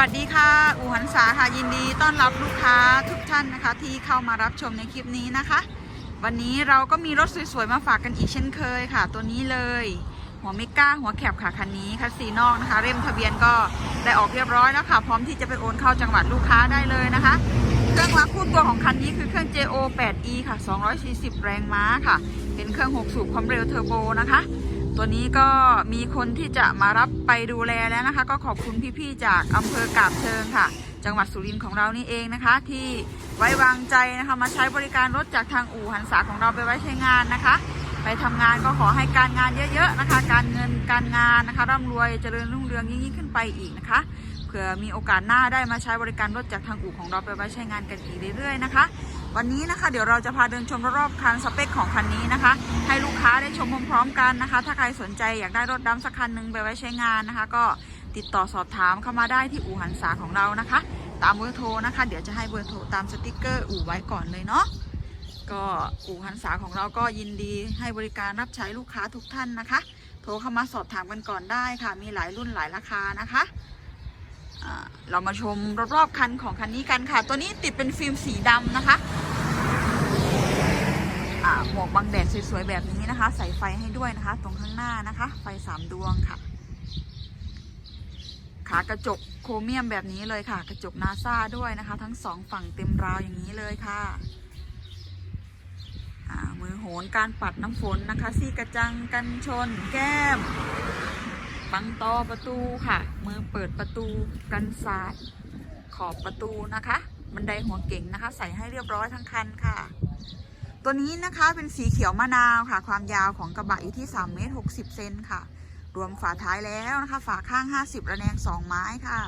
สวัสดีค่ะอูหันษาค่ะยินดีต้อนรับลูกค้าทุกท่านนะคะ ที่เข้ามารับชมในคลิปนี้นะคะ วันนี้เราก็มีรถสวยๆมาฝากกันอีกเช่นเคยค่ะ ตัวนี้เลย หัวเมก้าหัวแคบค่ะคันนี้คันสีนอกนะคะเร่มทะเบียนก็ได้ออกเรียบร้อยแล้วค่ะ พร้อมที่จะไปโอนเข้าจังหวัดลูกค้าได้เลยนะคะ เครื่องรักคู่ตัวของคันนี้คือเครื่อง JO 8E ค่ะ 240 แรงม้าค่ะ เป็นเครื่อง6สูบความเร็วเทอร์โบนะคะ ตัวนี้ก็มีคนที่จะมารับไปดูแลแล้วนะคะ ก็ขอบคุณพี่ๆจากอำเภอกาบเชิงค่ะ จังหวัดสุรินทร์ของเรานี่เองนะคะ ที่ไว้วางใจนะคะมาใช้บริการรถจากทางอู่หันษาของเราไปไว้ใช้งานนะคะ ไปทำงานก็ขอให้การงานเยอะๆนะคะ การเงินการงานนะคะร่ำรวยเจริญรุ่งเรืองยิ่งๆขึ้นไปอีกนะคะเผื่อมีโอกาสหน้าได้มาใช้บริการรถจากทางอู่ของเราไปไว้ใช้งานกันอีกเรื่อยๆนะคะ วันนี้นะคะเดี๋ยวเราจะพาเดินชมรอบๆคันสเปคของคันนี้นะคะ ให้ลูกค้าได้ชมพร้อมๆกันนะคะ ถ้าใครสนใจอยากได้รถดำสักคันหนึ่งไปไว้ใช้งานนะคะ ก็ติดต่อสอบถามเข้ามาได้ที่อู่หันษาของเรานะคะ ตามเบอร์โทรนะคะ เดี๋ยวจะให้เบอร์โทรตามสติกเกอร์อู่ไว้ก่อนเลยเนาะก็อู่หันษาของเราก็ยินดีให้บริการรับใช้ลูกค้าทุกท่านนะคะ โทรเข้ามาสอบถามกันก่อนได้ค่ะ มีหลายรุ่นหลายราคานะคะ เรามาชมรอบๆคันของคันนี้กันค่ะ ตัวนี้ติดเป็นฟิล์มสีดำนะคะหมวกบังแดดสวยๆแบบนี้นะคะ ใส่ไฟให้ด้วยนะคะ ตรงข้างหน้านะคะ ไฟสามดวงค่ะ ขากระจกโครเมียมแบบนี้เลยค่ะ กระจกนาซาด้วยนะคะ ทั้งสองฝั่งเต็มราวอย่างนี้เลยค่ะมือโหนการปัดน้ำฝนนะคะซี่กระจังกันชนแก้ม ปังตอประตูค่ะ มือเปิดประตูกันสาดขอบประตูนะคะ บันไดหัวเก่งนะคะ ใส่ให้เรียบร้อยทั้งคันค่ะ ตัวนี้นะคะเป็นสีเขียวมะนาวค่ะ ความยาวของกระบะอยู่ที่3เมตร60เซนค่ะ รวมฝาท้ายแล้วนะคะ ฝาข้าง 50 ระแนง 2 ไม้ค่ะ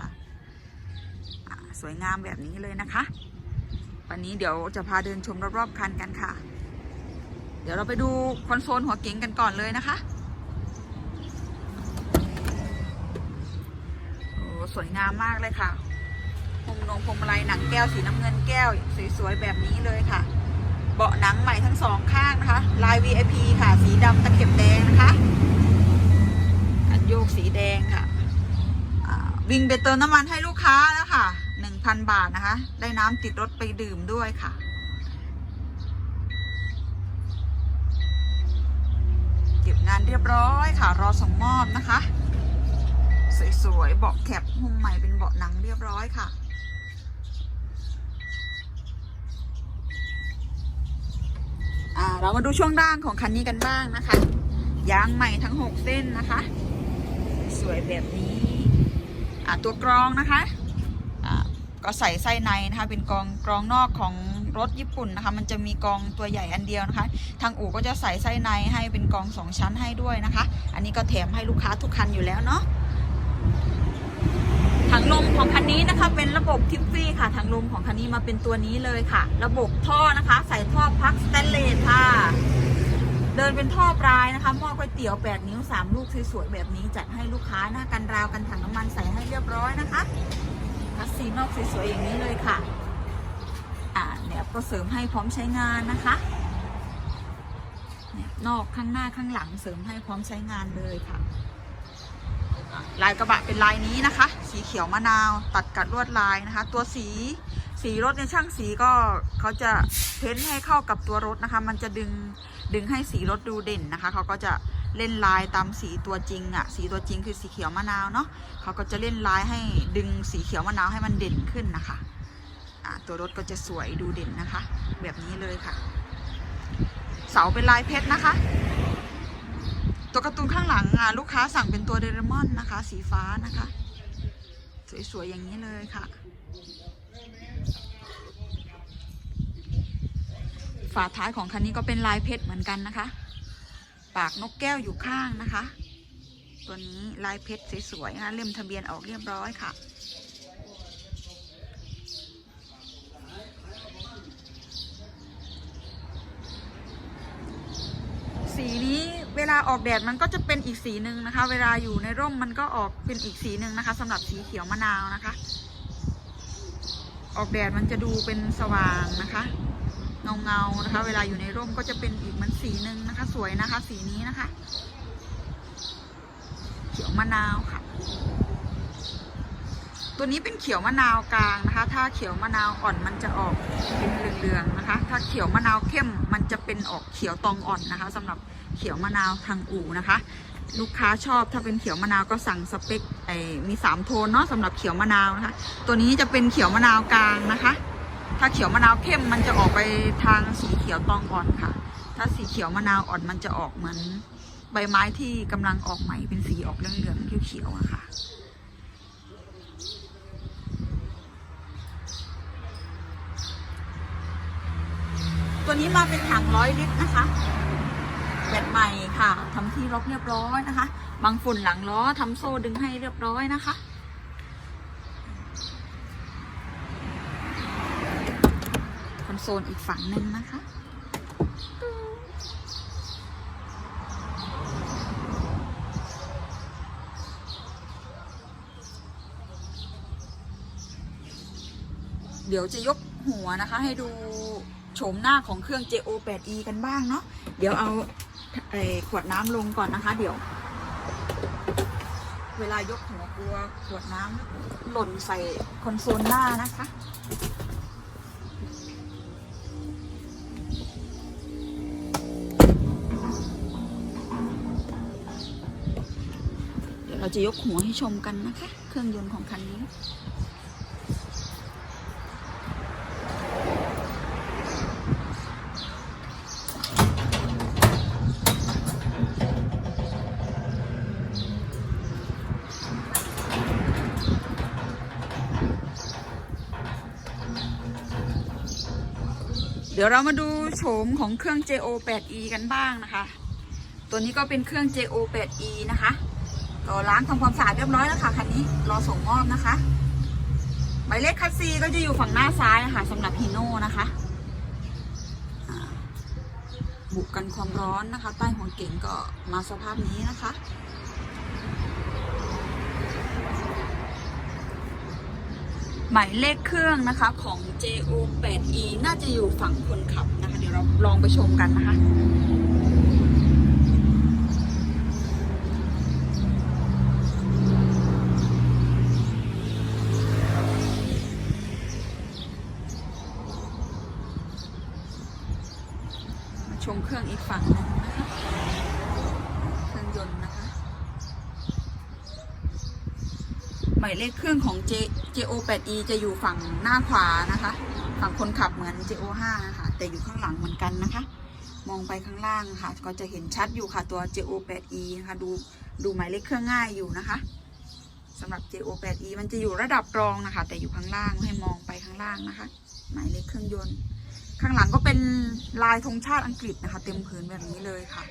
สวยงามแบบนี้เลยนะคะ วันนี้เดี๋ยวจะพาเดินชมรอบๆคันกันค่ะ เดี๋ยวเราไปดูคอนโซลหัวเก๋งกันก่อนเลยนะคะ โอ้ สวยงามมากเลยค่ะพรมนงพรมอะไรหนังแก้วสีน้ำเงินแก้ว สวยๆแบบนี้เลยค่ะ เบาะหนังใหม่ทั้งสองข้างนะคะ ลาย VIP ค่ะ สีดำตะเข็บแดงนะคะอันโยกสีแดงค่ะวิ่งไปเติมน้ำมันให้ลูกค้าแล้วค่ะ1,000บาทนะคะ ได้น้ำติดรถไปดื่มด้วยค่ะเก็บงานเรียบร้อยค่ะ รอส่งมอบนะคะ สวยๆ เบาะแคปหุ้มใหม่เป็นเบาะหนังเรียบร้อยค่ะ อ่า เรามาดูช่วงล่างของคันนี้กันบ้างนะคะ ยางใหม่ทั้ง 6 เส้นนะคะ สวยแบบนี้ อ่า ตัวกรองนะคะ อ่า ก็ใส่ไส้ในนะคะ เป็นกรองกรองนอกของรถญี่ปุ่นนะคะ มันจะมีกรองตัวใหญ่อันเดียวนะคะ ทางอู่ก็จะใส่ไส้ในให้เป็นกรองสองชั้นให้ด้วยนะคะ อันนี้ก็แถมให้ลูกค้าทุกคันอยู่แล้วเนาะ ถังลมของคันนี้นะคะ เป็นระบบทิฟฟี่ค่ะถังลมของคันนี้มาเป็นตัวนี้เลยค่ะ ระบบท่อนะคะ ใส่ท่อพักสแตนเลสค่ะ เดินเป็นท่อปลายนะคะหม้อก๋วยเตี๋ยว 8 นิ้ว 3 ลูกสวยๆแบบนี้จัดให้ลูกค้าหน้ากันราวกันถังน้ำมันใส่ให้เรียบร้อยนะคะคัสซีนอกสวยๆอย่างนี้เลยค่ะอ่าเนี่ยก็เสริมให้พร้อมใช้งานนะคะเนี่ยนอกข้างหน้าข้างหลังเสริมให้พร้อมใช้งานเลยค่ะ ลายกระบะเป็นลายนี้นะคะ สีเขียวมะนาวตัดกัดลวดลายนะคะ ตัวสีสีรถในช่างสีก็เขาจะเพ้นให้เข้ากับตัวรถนะคะ มันจะดึงดึงให้สีรถดูเด่นนะคะ เขาก็จะเล่นลายตามสีตัวจริงอะ่ะ สีตัวจริงคือสีเขียวมะนาวเนาะเขาก็จะเล่นลายให้ดึงสีเขียวมะนาวให้มันเด่นขึ้นนะคะตัวรถก็จะสวยดูเด่นนะคะ แบบนี้เลยค่ะ เสาเป็นลายเพชรนะคะ ตัวการ์ตูนข้างหลังอะลูกค้าสั่งเป็นตัวเดรมอนนะคะ สีฟ้านะคะ สวยๆอย่างนี้เลยค่ะ ฝาท้ายของคันนี้ก็เป็นลายเพชรเหมือนกันนะคะ ปากนกแก้วอยู่ข้างนะคะ ตัวนี้ลายเพชรสวยๆนะคะเล่มทะเบียนออกเรียบร้อยค่ะสีนี้ เวลาออกแดดมันก็จะเป็นอีกสีหนึ่งนะคะ เวลาอยู่ในร่มมันก็ออกเป็นอีกสีหนึ่งนะคะสำหรับสีเขียวมะนาวนะคะ ออกแดดมันจะดูเป็นสว่างนะคะเงาเงาๆนะคะ เวลาอยู่ในร่มก็จะเป็นอีกเหมือนสีหนึ่งนะคะ สวยนะคะ สีนี้นะคะ เขียวมะนาวค่ะ ตัวนี้เป็นเขียวมะนาวกลางนะคะ ถ้าเขียวมะนาวอ่อนมันจะออกเป็นเหลืองๆนะคะ ถ้าเขียวมะนาวเข้มมันจะเป็นออกเขียวตองอ่อนนะคะสำหรับเขียวมะนาวทางอู่นะคะ ลูกค้าชอบถ้าเป็นเขียวมะนาวก็สั่งสเปคไอมีสามโทนเนาะสำหรับเขียวมะนาวนะคะ ตัวนี้จะเป็นเขียวมะนาวกลางนะคะ ถ้าเขียวมะนาวเข้มมันจะออกไปทางสีเขียวตองอ่อนค่ะ ถ้าสีเขียวมะนาวอ่อนมันจะออกเหมือนใบไม้ที่กำลังออกใหม่เป็นสีออกเหลืองๆเขียวๆอะค่ะ ตัวนี้มาเป็นถังร้อยลิตรนะคะแบตใหม่ค่ะทำที่ล็อกเรียบร้อยนะคะ บางฝุ่นหลังล้อทำโซ่ดึงให้เรียบร้อยนะคะ คอนโซลอีกฝั่งหนึ่งนะคะ เดี๋ยวจะยกหัวนะคะให้ดู โฉมหน้าของเครื่อง JO 8E กันบ้างเนาะเดี๋ยวเอาไอ้ขวดน้ำลงก่อนนะคะ เดี๋ยว เวลายกหัวกลัวขวดน้ำหล่นใส่คอนโซลหน้านะคะเดี๋ยวเราจะยกหัวให้ชมกันนะคะ เครื่องยนต์ของคันนี้ ดี๋ยวเรามาดูโฉมของเครื่อง JO 8E กันบ้างนะคะ ตัวนี้ก็เป็นเครื่อง JO 8E นะคะก็ล้างทำความสะอาดเรียบร้อยแล้วค่ะคันนี้รอส่งมอบนะคะหมายเลขคัสซีก็จะอยู่ฝั่งหน้าซ้ายนะคะสำหรับฮีโน่นะคะบุกกันความร้อนนะคะ ใต้หัวเก๋งก็มาสภาพนี้นะคะ หมายเลขเครื่องนะคะของ JO 8E น่าจะอยู่ฝั่งคนขับนะคะ เดี๋ยวเราลองไปชมกันนะคะ มาชมเครื่องอีกฝั่งหนึงนะคะ เครื่องยนต์นะคะ หมายเลขเครื่องของ J JO 8E จะอยู่ฝั่งหน้าขวานะคะ ฝั่งคนขับเหมือน JO 5นะคะแต่อยู่ข้างหลังเหมือนกันนะคะ มองไปข้างล่างค่ะ ก็จะเห็นชัดอยู่ค่ะตัว JO 8E นะคะดูดูหมายเลขเครื่องง่ายอยู่นะคะสำหรับ JO 8E มันจะอยู่ระดับรองนะคะ แต่อยู่ข้างล่างให้มองไปข้างล่างนะคะ หมายเลขเครื่องยนต์ ข้างหลังก็เป็นลายธงชาติอังกฤษนะคะ เต็มผืนแบบนี้เลยค่ะ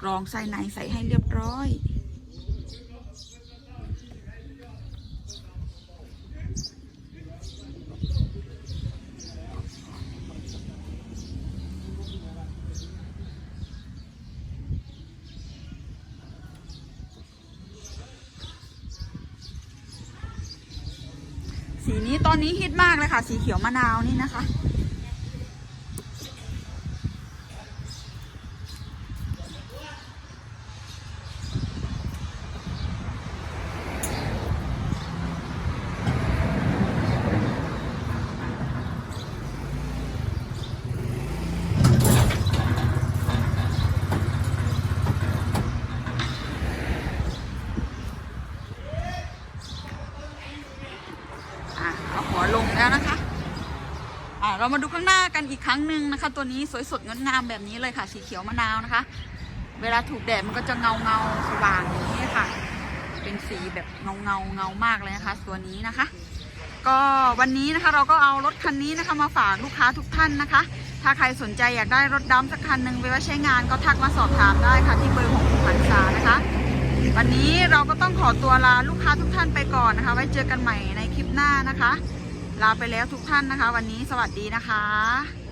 กรองไส้ในใส่ให้เรียบร้อย สีนี้ตอนนี้ฮิตมากเลยค่ะ สีเขียวมะนาวนี่นะคะอะเอาหัวลงแล้วนะคะ อะ เรามาดูข้างหน้ากันอีกครั้งหนึ่งนะคะ ตัวนี้สวยสดงดงามแบบนี้เลยค่ะ สีเขียวมะนาวนะคะ เวลาถูกแดดมันก็จะเงาเงาสว่างอย่างนี้ค่ะ เป็นสีแบบเงาเงาเงามากเลยนะคะ ตัวนี้นะคะ ก็วันนี้นะคะเราก็เอารถคันนี้นะคะมาฝากลูกค้าทุกท่านนะคะ ถ้าใครสนใจอยากได้รถดำสักคันหนึ่งไปไว้ใช้งานก็ทักมาสอบถามได้ค่ะที่เบอร์ของคุณพันษานะคะวันนี้เราก็ต้องขอตัวลาลูกค้าทุกท่านไปก่อนนะคะ ไว้เจอกันใหม่ในคลิปหน้านะคะ ลาไปแล้วทุกท่านนะคะ วันนี้สวัสดีนะคะ